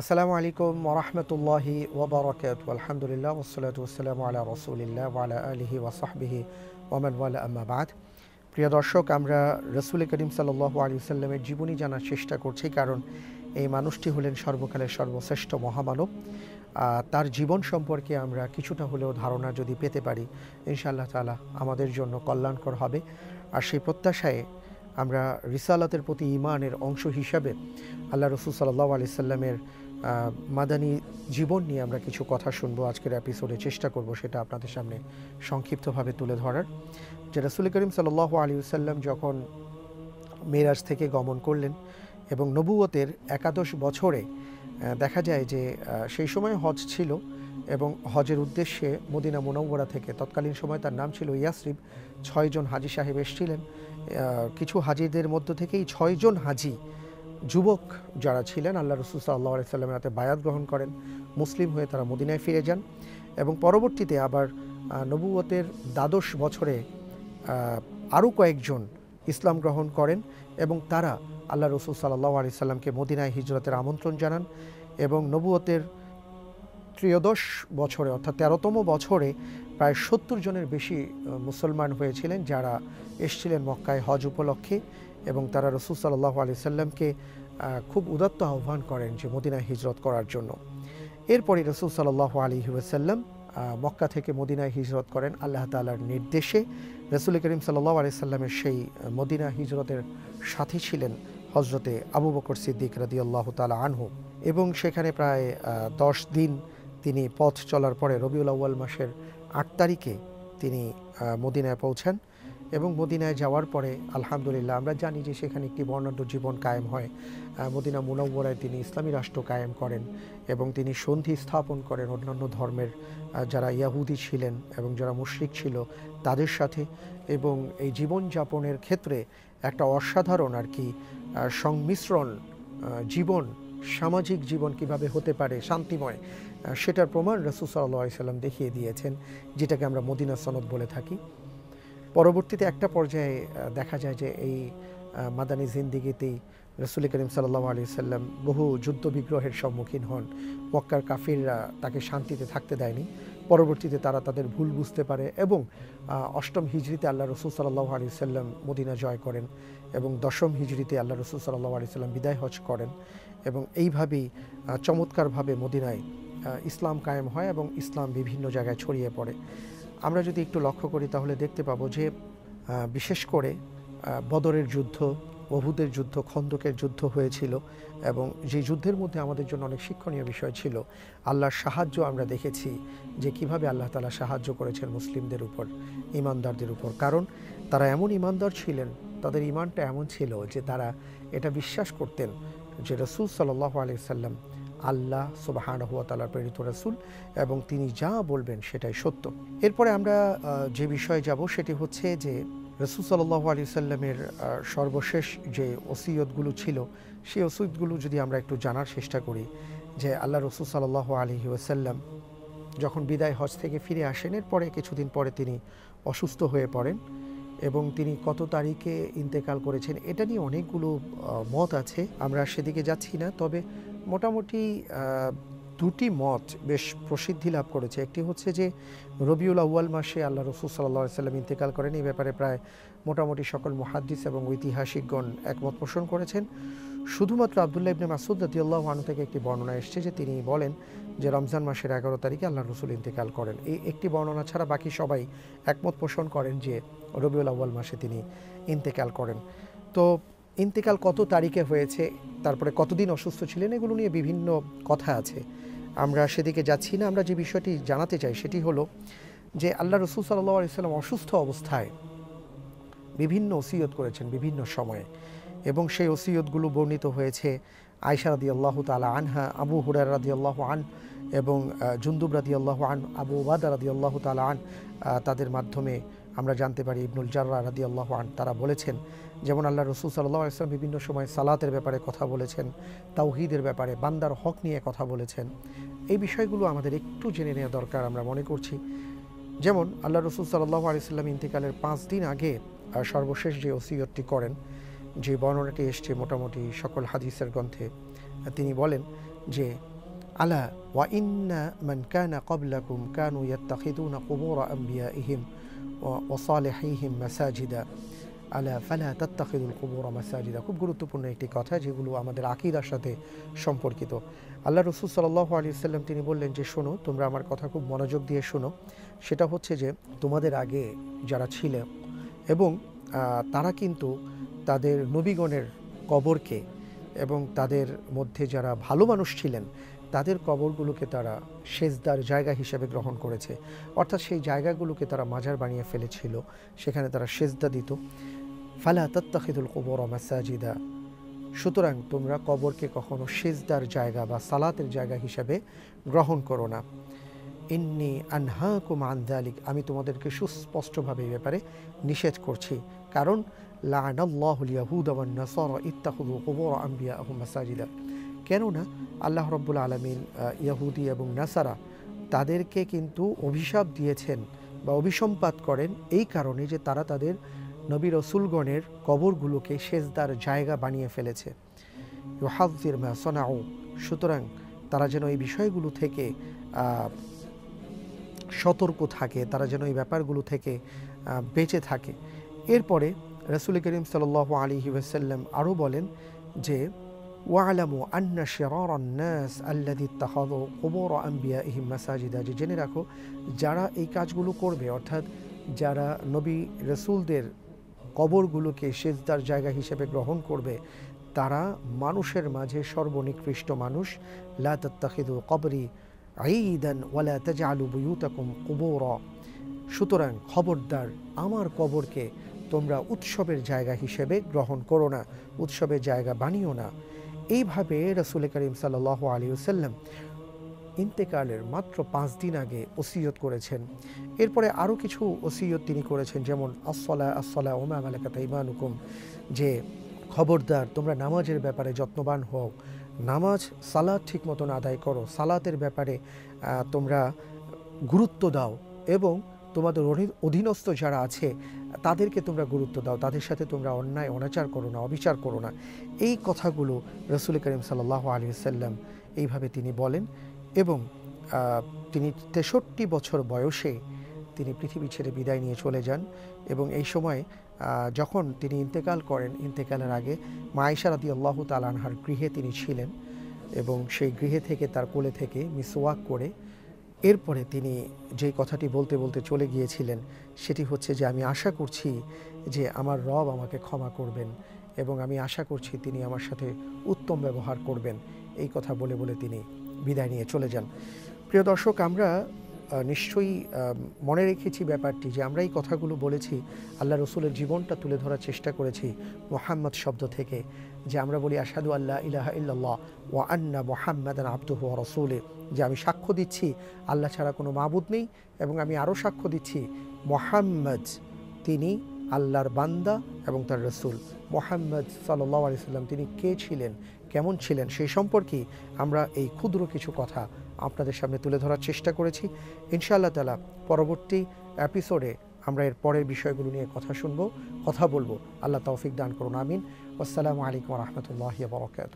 আসসালামু আলাইকুম ওরহমতুল্লাহি ওবরাকাত। আলহামদুলিল্লাহ ওসলাত ওসালাম আলা রসুলিল্লাহ ওয়ালা আলিহি ওয়াসাহবিহি ওমান ওয়ালা। আম্মাবাদ প্রিয় দর্শক, আমরা রসুল করিম সাল্লাহ আলী সাল্লামের জীবনী জানার চেষ্টা করছি কারণ এই মানুষটি হলেন সর্বকালের সর্বশ্রেষ্ঠ মহামানব। তার জীবন সম্পর্কে আমরা কিছুটা হলেও ধারণা যদি পেতে পারি, ইনশাআল্লাহ তালা আমাদের জন্য কল্যাণকর হবে। আর সেই প্রত্যাশায় আমরা রিসালাতের প্রতি ইমানের অংশ হিসাবে আল্লাহ রসুল সাল্লাহ আলি সাল্লামের মাদানী জীবন নিয়ে আমরা কিছু কথা শুনব, আজকের এপিসোডে চেষ্টা করব সেটা আপনাদের সামনে সংক্ষিপ্তভাবে তুলে ধরার। যে রসুল করিম সাল্লাহ আলী সাল্লাম যখন মেরাজ থেকে গমন করলেন এবং নবুয়তের একাদশ বছরে দেখা যায় যে সেই সময় হজ ছিল এবং হজের উদ্দেশ্যে মদিনা মুনব্বরা থেকে তৎকালীন সময় তার নাম ছিল ইয়াসরিব, ছয়জন হাজি সাহেব এসেছিলেন। কিছু হাজিদের মধ্য থেকেই ছয়জন হাজি যুবক যারা ছিলেন, আল্লাহ রসুল সাল্লাহ সাল্লামের হাতে বায়াত গ্রহণ করেন, মুসলিম হয়ে তারা মদিনায় ফিরে যান এবং পরবর্তীতে আবার নবুয়তের দ্বাদশ বছরে আরও কয়েকজন ইসলাম গ্রহণ করেন এবং তারা আল্লাহ রসুল সাল্লাহ আলি সাল্লামকে মদিনায় হিজরতের আমন্ত্রণ জানান এবং নবুয়তের ত্রয়োদশ বছরে অর্থাৎ তেরোতম বছরে প্রায় সত্তর জনের বেশি মুসলমান হয়েছিলেন যারা এসছিলেন মক্কায় হজ উপলক্ষে। এবং তারা রসুল সাল্লাহ আলি সাল্লামকে খুব উদাত্ত আহ্বান করেন যে মদিনায় হিজরত করার জন্য। এরপরে রসুল সাল্লাহ আলী ওয়াসাল্লাম মক্কা থেকে মদিনায় হিজরত করেন আল্লাহ তালার নির্দেশে। রসুল করিম সাল্লাহ আলি সাল্লামের সেই মদিনা হিজরতের সাথী ছিলেন হজরতে আবু বকর সিদ্দিক রাদি আল্লাহ তালা আনহু এবং সেখানে প্রায় দশ দিন তিনি পথ চলার পরে রবিউল আউ্য়াল মাসের আট তারিখে তিনি মদিনায় পৌঁছান। এবং মদিনায় যাওয়ার পরে, আলহামদুলিল্লাহ, আমরা জানি যে সেখানে একটি বর্ণাঢ্য জীবন কায়েম হয়। মদিনা মুনব্বরায় তিনি ইসলামী রাষ্ট্র কায়েম করেন এবং তিনি সন্ধি স্থাপন করেন অন্যান্য ধর্মের যারা ইয়াহুদি ছিলেন এবং যারা মুশরিক ছিল তাদের সাথে। এবং এই জীবনযাপনের ক্ষেত্রে একটা অসাধারণ আর কি সংমিশ্রণ জীবন, সামাজিক জীবন কীভাবে হতে পারে, শান্তিময় সেটার প্রমাণ রসুল সাল্লাহ সাল্লাম দেখিয়ে দিয়েছেন, যেটাকে আমরা মদিনা সনদ বলে থাকি। পরবর্তীতে একটা পর্যায়ে দেখা যায় যে এই মাদানী জিন্দিগিতেই রসুল করিম সাল্লাহ আলি সাল্লাম বহু যুদ্ধ বিগ্রহের সম্মুখীন হন। মক্কার কাফিররা তাকে শান্তিতে থাকতে দেয়নি। পরবর্তীতে তারা তাদের ভুল বুঝতে পারে এবং অষ্টম হিজড়িতে আল্লাহ রসুল সাল্লাহ আলি সাল্লাম মদিনা জয় করেন এবং দশম হিজড়িতে আল্লাহ রসুল সাল্লাহ আলি সাল্লাম বিদায় হজ করেন এবং এইভাবেই চমৎকারভাবে মদিনায় ইসলাম কায়েম হয় এবং ইসলাম বিভিন্ন জায়গায় ছড়িয়ে পড়ে। আমরা যদি একটু লক্ষ্য করি, তাহলে দেখতে পাবো যে বিশেষ করে বদরের যুদ্ধ, অহুদের যুদ্ধ, খন্দকের যুদ্ধ হয়েছিল এবং যে যুদ্ধের মধ্যে আমাদের জন্য অনেক শিক্ষণীয় বিষয় ছিল, আল্লাহর সাহায্য আমরা দেখেছি যে কীভাবে আল্লাহ তালা সাহায্য করেছেন মুসলিমদের উপর, ইমানদারদের উপর। কারণ তারা এমন ইমানদার ছিলেন, তাদের ইমানটা এমন ছিল যে তারা এটা বিশ্বাস করতেন যে রসুল সাল্লাহ আলি সাল্লাম আল্লাহ সুবাহান হুয়া তালার প্রেরিত রসুল এবং তিনি যা বলবেন সেটাই সত্য। এরপরে আমরা যে বিষয়ে যাব সেটি হচ্ছে যে রসুল সাল্লাহ আলি সাল্লামের সর্বশেষ যে ওসিয়তগুলো ছিল, সেই ওসিয়তগুলো যদি আমরা একটু জানার চেষ্টা করি যে আল্লাহ রসুল সাল্লাহ আলী ওসাল্লাম যখন বিদায় হজ থেকে ফিরে আসেন, এরপরে কিছুদিন পরে তিনি অসুস্থ হয়ে পড়েন এবং তিনি কত তারিখে ইন্তেকাল করেছেন, এটা নিয়ে অনেকগুলো মত আছে, আমরা সেদিকে যাচ্ছি না, তবে মোটামুটি দুটি মত বেশ প্রসিদ্ধি লাভ করেছে। একটি হচ্ছে যে, রবিউল আউ্য়াল মাসে আল্লাহ রসুল সাল্লাহ সাল্লাম ইন্তেকাল করেন। এই ব্যাপারে প্রায় মোটামুটি সকল মুহাদ্দিস এবং ঐতিহাসিকগণ একমত পোষণ করেছেন। শুধুমাত্র আবদুল্লাহ ইবনে মাসুদ রাদিয়াল্লাহু আনহু থেকে একটি বর্ণনা এসছে যে, তিনি বলেন যে, রমজান মাসের এগারো তারিখে আল্লাহ রসুল ইন্তেকাল করেন। এই একটি বর্ণনা ছাড়া বাকি সবাই একমত পোষণ করেন যে, রবিউল আউ্য়াল মাসে তিনি ইন্তেকাল করেন। তো ইন্তেকাল কত তারিখে হয়েছে, তারপরে কতদিন অসুস্থ ছিলেন, এগুলো নিয়ে বিভিন্ন কথা আছে। আমরা সেদিকে যাচ্ছি না, আমরা যে বিষয়টি জানাতে চাই সেটি হলো যে আল্লাহ রসুল সাল্লাহ আলিয়াল্লাম অসুস্থ অবস্থায় বিভিন্ন ওসিয়ত করেছেন বিভিন্ন সময়ে এবং সেই ওসিয়তগুলো বর্ণিত হয়েছে আয়সা রাদি আল্লাহ তালা আনহা, আবু হুরার রাদি আল্লাহ আন এবং জুন্দুব রাদি আল্লাহ আন, আবু ওবাদা রাদি আল্লাহ তালা আন তাদের মাধ্যমে আমরা জানতে পারি ইবনুল জাররা রাদি আল্লাহ আন তারা বলেছেন, যেমন আল্লাহ রসুল সাল্লাহ আসলাম বিভিন্ন সময় সালাতের ব্যাপারে কথা বলেছেন, তাওহিদের ব্যাপারে, বান্দার হক নিয়ে কথা বলেছেন। এই বিষয়গুলো আমাদের একটু জেনে নেওয়া দরকার আমরা মনে করছি। যেমন আল্লাহ রসুল সাল্লাহ আলিয়াল্লাম ইন্তেকালের পাঁচ দিন আগে সর্বশেষ যে ওসিয়তটি করেন, যে বর্ণনাটি এসছে মোটামুটি সকল হাদিসের গ্রন্থে, তিনি বলেন যে, আলা ওয়া ইন্না মান কানা ক্বাবলাকুম কানু ইয়াত্তাখিদুনা কুবুর আম্বিয়াইহিম। ওয়া সালিহিহিম মাসাজিদা আলা ফালা তাত্তাখিদুল কুবুর মাসাজিদা খুব গুরুত্বপূর্ণ একটি কথা যেগুলো আমাদের আকীদার সাথে সম্পর্কিত। আল্লাহ রসুল সাল্লাল্লাহু আলাইহি সাল্লাম তিনি বললেন যে, শোনো, তোমরা আমার কথা খুব মনোযোগ দিয়ে শোনো। সেটা হচ্ছে যে, তোমাদের আগে যারা ছিলেন এবং তারা কিন্তু তাদের নবীগণের কবরকে এবং তাদের মধ্যে যারা ভালো মানুষ ছিলেন তাদের কবরগুলোকে তারা সেজদার জায়গা হিসেবে গ্রহণ করেছে। অর্থাৎ সেই জায়গাগুলোকে তারা মাজার বানিয়ে ফেলেছিল, সেখানে তারা সেজদা দিত। ফালা তত্তাখিদুল কবর মাসাজিদা। সুতরাং তোমরা কবরকে কখনো সেজদার জায়গা বা সালাতের জায়গা হিসাবে গ্রহণ করো না। ইন্নি আনহাকুম আন্দালিক আমি তোমাদেরকে সুস্পষ্টভাবে এই ব্যাপারে নিষেধ করছি। কারণ, লানাল্লাহুল ইয়াহুদ নাসারা ইত্তাখাযু কুবুর আম্বিয়াহুম মাসাজিদা। কেননা আল্লাহ রব্বুল আলমিন ইয়াহুদি এবং নাসারা তাদেরকে কিন্তু অভিশাপ দিয়েছেন বা অভিসম্পাত করেন এই কারণে যে তারা তাদের নবী রসুলগণের কবরগুলোকে সেজদার জায়গা বানিয়ে ফেলেছে। ইউহাজির মা সনাউ, সুতরাং তারা যেন এই বিষয়গুলো থেকে সতর্ক থাকে, তারা যেন এই ব্যাপারগুলো থেকে বেঁচে থাকে। এরপরে রসুল করিম সাল আলী ওয়াসাল্লাম আরও বলেন যে ওয়ালামু আন্না শেরার নাস আল্লাদি তাহাদ কবর আম্বিয়া ইহিম মাসাজিদা যে জেনে রাখো, যারা এই কাজগুলো করবে, অর্থাৎ যারা নবী রসুলদের কবরগুলোকে সেজদার জায়গা হিসেবে গ্রহণ করবে, তারা মানুষের মাঝে সর্বনিকৃষ্ট মানুষ। লা তাত্তাখিদু কবরি ঈদান ওয়ালা তাজআলু বুয়ুতাকুম কুবুরা। সুতরাং খবরদার আমার কবরকে তোমরা উৎসবের জায়গা হিসেবে গ্রহণ করো না, উৎসবের জায়গা বানিও না। এইভাবে রসুল করিম সাল্লাহ আলী সাল্লাম ইন্তেকালের মাত্র পাঁচ দিন আগে ওসিয়ত করেছেন। এরপরে আরও কিছু ওসিয়ত তিনি করেছেন, যেমন আসলা আসলা ওমা মালাকাত ইমানুকুম যে খবরদার, তোমরা নামাজের ব্যাপারে যত্নবান হও, নামাজ সালাদ ঠিক মতন আদায় করো, সালাতের ব্যাপারে তোমরা গুরুত্ব দাও এবং তোমাদের অধীনস্থ যারা আছে, তাদেরকে তোমরা গুরুত্ব দাও। তাদের সাথে তোমরা অন্যায়, অনাচার করো না, অবিচার করো না। এই কথাগুলো রসুল করিম সাল্লাহ আলী সাল্লাম এইভাবে তিনি বলেন এবং তিনি তেষট্টি বছর বয়সে তিনি পৃথিবী ছেড়ে বিদায় নিয়ে চলে যান এবং এই সময় যখন তিনি ইন্তেকাল করেন, ইন্তেকালের আগে মায়েশা রাদি আল্লাহ তালানহার গৃহে তিনি ছিলেন এবং সেই গৃহে থেকে তার কোলে থেকে মিসওয়াক করে এরপরে তিনি যেই কথাটি বলতে বলতে চলে গিয়েছিলেন, সেটি হচ্ছে যে আমি আশা করছি যে আমার রব আমাকে ক্ষমা করবেন এবং আমি আশা করছি তিনি আমার সাথে উত্তম ব্যবহার করবেন। এই কথা বলে বলে তিনি বিদায় নিয়ে চলে যান। প্রিয় দর্শক, আমরা নিশ্চয়ই মনে রেখেছি ব্যাপারটি যে আমরা এই কথাগুলো বলেছি, আল্লাহ রসুলের জীবনটা তুলে ধরার চেষ্টা করেছি মোহাম্মদ শব্দ থেকে যে আমরা বলি আসাদু আল্লাহ ইলাহা ইল্লাল্লাহ ওয়া আন্না মোহাম্মদান আব্দুহু রসুলে যে আমি সাক্ষ্য দিচ্ছি, আল্লাহ ছাড়া কোনো মাবুদ নেই এবং আমি আরও সাক্ষ্য দিচ্ছি, মোহাম্মদ তিনি আল্লাহর বান্দা এবং তার রসুল। মোহাম্মদ সাল্লাহ আলি সাল্লাম তিনি কে ছিলেন, কেমন ছিলেন, সেই সম্পর্কে আমরা এই ক্ষুদ্র কিছু কথা আপনাদের সামনে তুলে ধরার চেষ্টা করেছি। ইনশাআল্লাহ তালা পরবর্তী এপিসোডে আমরা এর পরের বিষয়গুলো নিয়ে কথা শুনব, কথা বলব। আল্লাহ তৌফিক দান করুন, আমিন। আসসালামু আলাইকুম রহমতুল্লাহ বরকাত